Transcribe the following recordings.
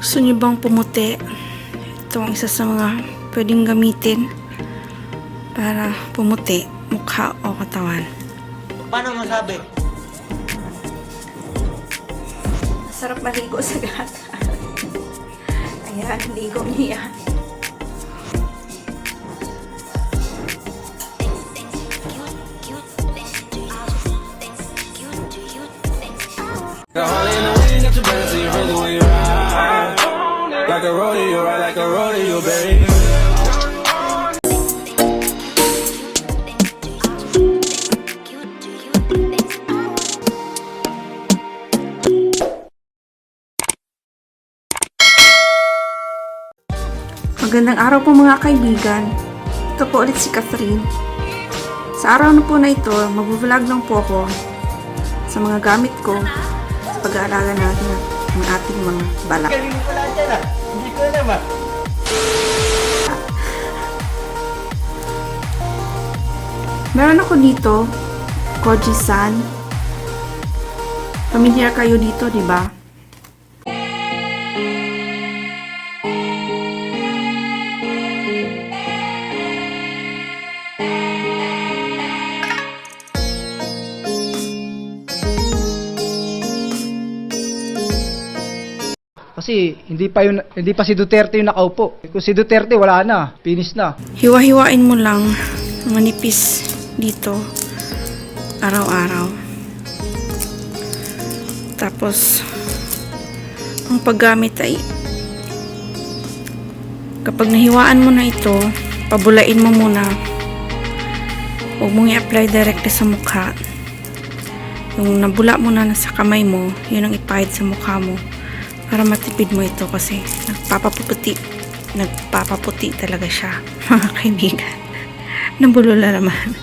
Gusto niyo bang pumuti? Ito ang isa sa mga pwedeng gamitin para pumuti mukha o katawan. Paano masabi? Masarap maligo sa gata. Ayan, ligo niya. Got Harley in the wind, got your back, so you really when you ride. Like a rodeo, ride like a rodeo, baby. Magandang araw po mga kaibigan. Ito po ulit si Catherine. Sa araw na po na ito, mag-vlog lang po ako sa mga gamit ko sa pag-aalaga natin ng ating mga balak. Galing pala dyan ah. Ko alam ah. Meron ako dito, Koji-san. Familiar kayo dito, di ba? Kasi hindi pa yun, hindi pa si Duterte yung nakaupo. Kung si Duterte wala na, finish na. Hiwa-hiwain mo lang manipis dito araw-araw. Tapos, ang paggamit ay kapag nahiwaan mo na ito, pabulain mo muna. Huwag mong i-apply directly sa mukha. Yung nabula mo na sa kamay mo, yun ang ipahid sa mukha mo para matipid mo ito kasi nagpapaputi nagpapaputi talaga siya mga kaibigan. Nabulula naman.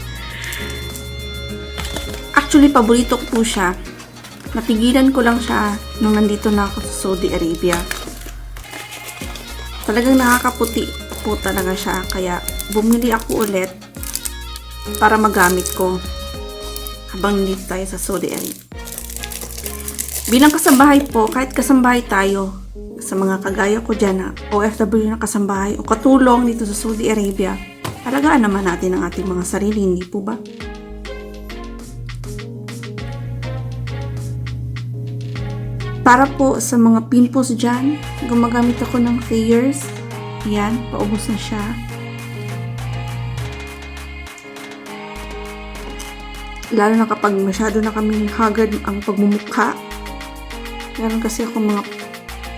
Actually paborito ko po siya. Napigilan ko lang siya nung nandito na ako sa Saudi Arabia. Talagang nakakaputi po talaga siya kaya bumili ako ulit para magamit ko habang nandito tayo sa Saudi Arabia Bilang kasambahay po, kahit kasambahay tayo sa mga kagaya ko dyan na OFW na kasambahay o katulong dito sa Saudi Arabia, alagaan naman natin ang ating mga sarili, hindi po ba? Para po sa mga pimples dyan, gumagamit ako ng Thayers. Yan, paubos na siya. Lalo na kapag masyado na kaming haggard ang pagmumukha, Meron kasi ako mga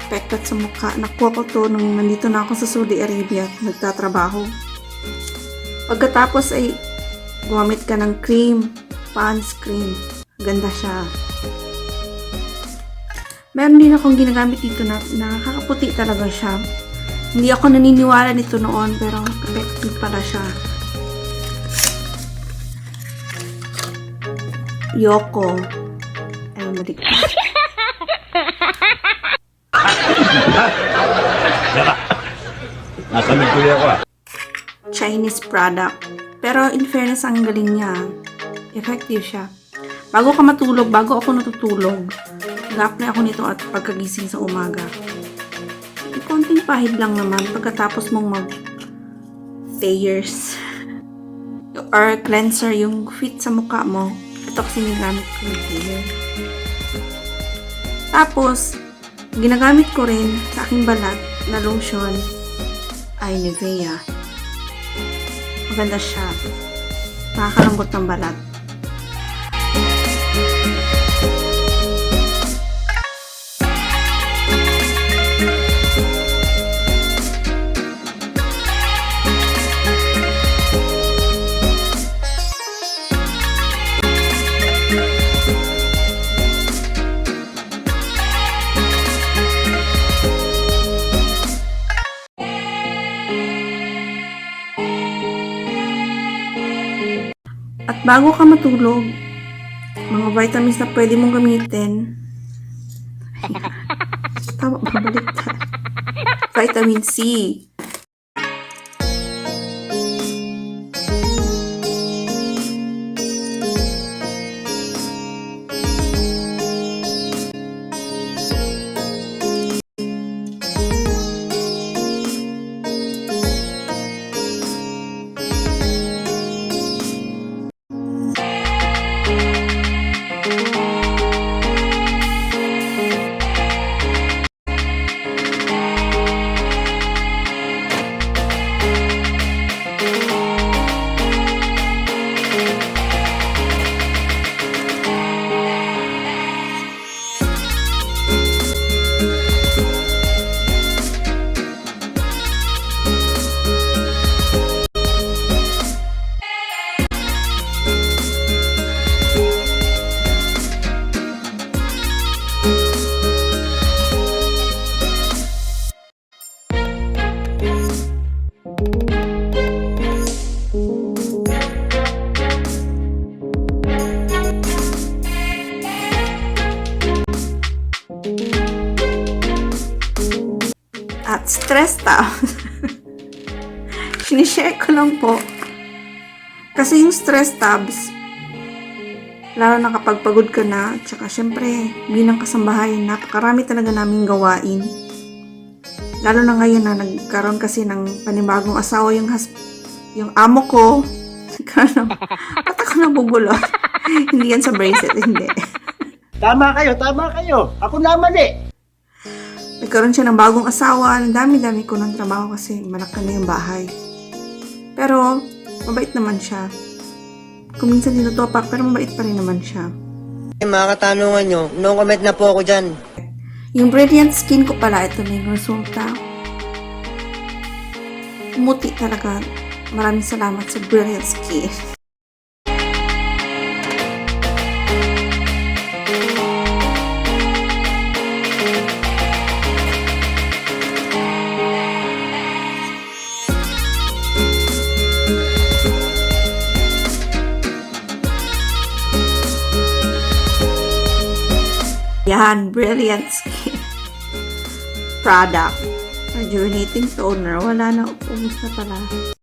peklat sa mukha. Nakuha ko to nung nandito na ako sa Saudi Arabia at nagtatrabaho. Pagkatapos ay gumamit ka ng cream, Pond's cream. Ganda siya. Meron din akong ginagamit dito na nakakaputi talaga siya. Hindi ako naniniwala nito noon pero effective pala siya. Yoko. Ay, mali. Nasa Mercury ako ah. Chinese product. Pero in fairness, ang galing niya. Effective siya. Bago ka matulog, bago ako natutulog, nag-apply ako nito at pagkagising sa umaga. Yung konting pahid lang naman pagkatapos mong mag Thayers or cleanser yung fit sa mukha mo. Ito kasi nilamit ko yung Thayer. Tapos, ginagamit ko rin sa aking balat na lotion ay Nivea. Maganda siya. Nakakalambot ng balat. Bago ka matulog, mga vitamins na pwede mong gamitin. Tama, babalik ka. Vitamin C. stressed out. Sinishare ko lang po. Kasi yung stress tabs, lalo na kapag pagod ka na, tsaka syempre, bilang kasambahay, napakarami talaga naming gawain. Lalo na ngayon na nagkaroon kasi ng panibagong asawa yung has yung amo ko. Ba't ako nabubulot? hindi yan sa bracelet, hindi. Tama kayo, tama kayo. Ako naman eh. Nagkaroon siya ng bagong asawa. Ang dami-dami ko ng trabaho kasi malaki na yung bahay. Pero, mabait naman siya. Kung minsan tinutopak, pero mabait pa rin naman siya. Mga katanungan nyo, no comment na po ako dyan. Yung brilliant skin ko pala, ito na yung resulta. Umuti talaga. Maraming salamat sa brilliant skin. Yan, brilliant skin product. Rejuvenating toner. Wala na, ubus na pala.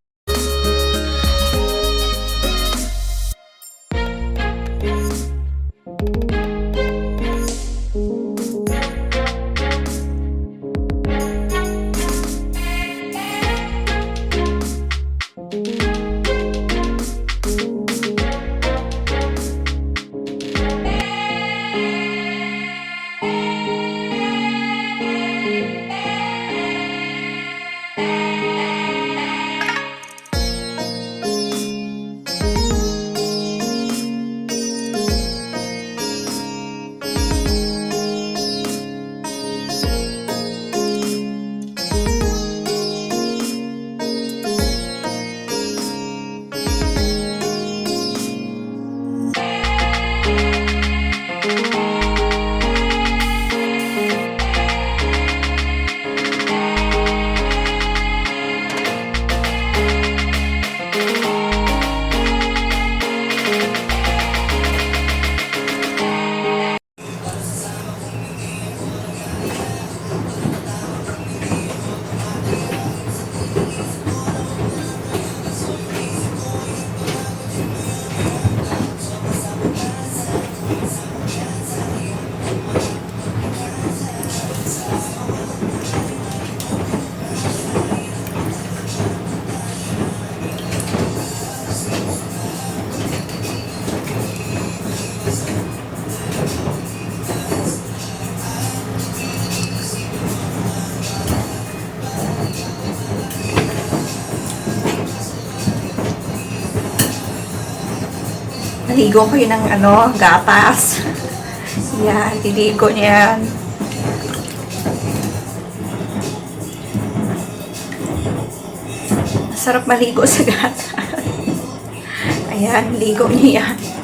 Naligo kayo ng ano, gatas. Yan, liligo niyan. Masarap maligo sa gatas. Ayan, ligo niya yan.